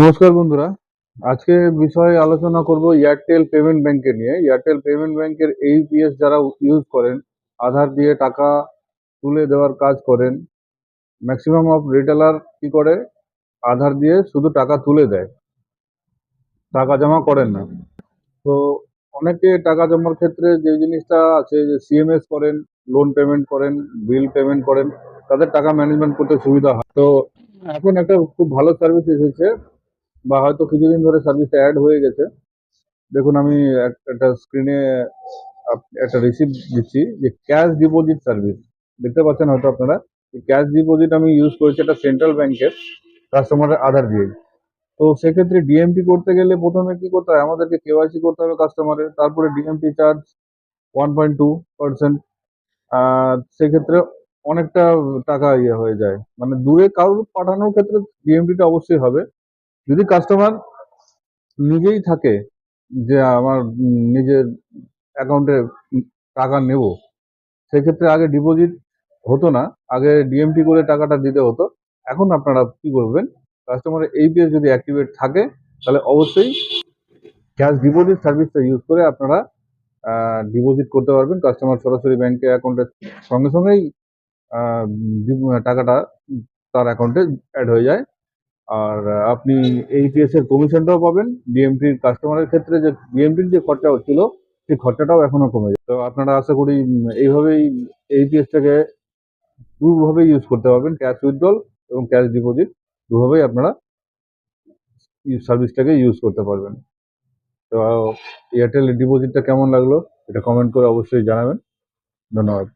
নমস্কার বন্ধুরা। আজকে বিষয়ে আলোচনা করব এয়ারটেল পেমেন্ট ব্যাংকে নিয়ে। এয়ারটেল পেমেন্ট ব্যাংকের এইপিএস যারা ইউজ করেন, আধার দিয়ে টাকা তুলে দেওয়ার কাজ করেন ম্যাক্সিমাম অফ রিটেলার কি করে? আধার দিয়ে শুধু টাকা তুলে দেয়। টাকা জমা করেন না। তো অনেকে টাকা জমার ক্ষেত্রে যে জিনিসটা আছে, যে সিএমএস করেন লোন পেমেন্ট করেন বিল পেমেন্ট করেন, তাদের টাকা ম্যানেজমেন্ট করতে সুবিধা হয়। তো এখন একটা খুব ভালো সার্ভিস এসেছে। বা হয়তো কিছুদিন ধরে সার্ভিসটা অ্যাড হয়ে গেছে। দেখুন, আমি একটা স্ক্রিনে একটা রিসিপ্ট দিচ্ছি যে ক্যাশ ডিপোজিট সার্ভিস দেখতে পাচ্ছেন হয়তো আপনারা ক্যাশ ডিপোজিট আমি ইউজ করেছি একটা সেন্ট্রাল ব্যাংকের কাস্টমারের আধার দিয়ে। তো সেক্ষেত্রে ডিএমপি করতে গেলে প্রথমে কি করতে হয়? আমাদেরকে কেওয়াইসি করতে হবে কাস্টমারের তারপরে DMP charge one point two percent সেক্ষেত্রে অনেকটা টাকা ইয়ে হয়ে যায়। মানে দূরে কারোর পাঠানোর ক্ষেত্রে ডিএমপিটা অবশ্যই হবে। যদি কাস্টমার নিজেই থাকে যে আমার নিজের অ্যাকাউন্টে টাকা নেব, সেক্ষেত্রে আগে ডিপোজিট হতো না, আগে ডিএমটি করে টাকাটা দিতে হতো। এখন আপনারা কি করবেন কাস্টমারের এইপিএস যদি অ্যাক্টিভেট থাকে, তাহলে অবশ্যই ক্যাশ ডিপোজিট সার্ভিসটা ইউজ করে আপনারা ডিপোজিট করতে পারবেন। কাস্টমার সরাসরি ব্যাংকে অ্যাকাউন্টে সঙ্গে সঙ্গেই টাকাটা তার অ্যাকাউন্টে অ্যাড হয়ে যায়। আর আপনি এইপিএস এর কমিশনটাও পাবেন ডিএমটির কাস্টমারের ক্ষেত্রে যে ডিএমটির যে খরচা হচ্ছিল সেই খরচাটাও এখনও কমে যায় তো আপনারা আশা করি এইভাবেই এইপিএসটাকে দুভাবে ইউজ করতে পারবেন ক্যাশ উইথড্রল এবং ক্যাশ ডিপোজিট দুভাবেই আপনারা সার্ভিসটাকে ইউজ করতে পারবেন। তো এয়ারটেল ডিপোজিটটা কেমন লাগল, এটা কমেন্ট করে অবশ্যই জানাবেন। ধন্যবাদ।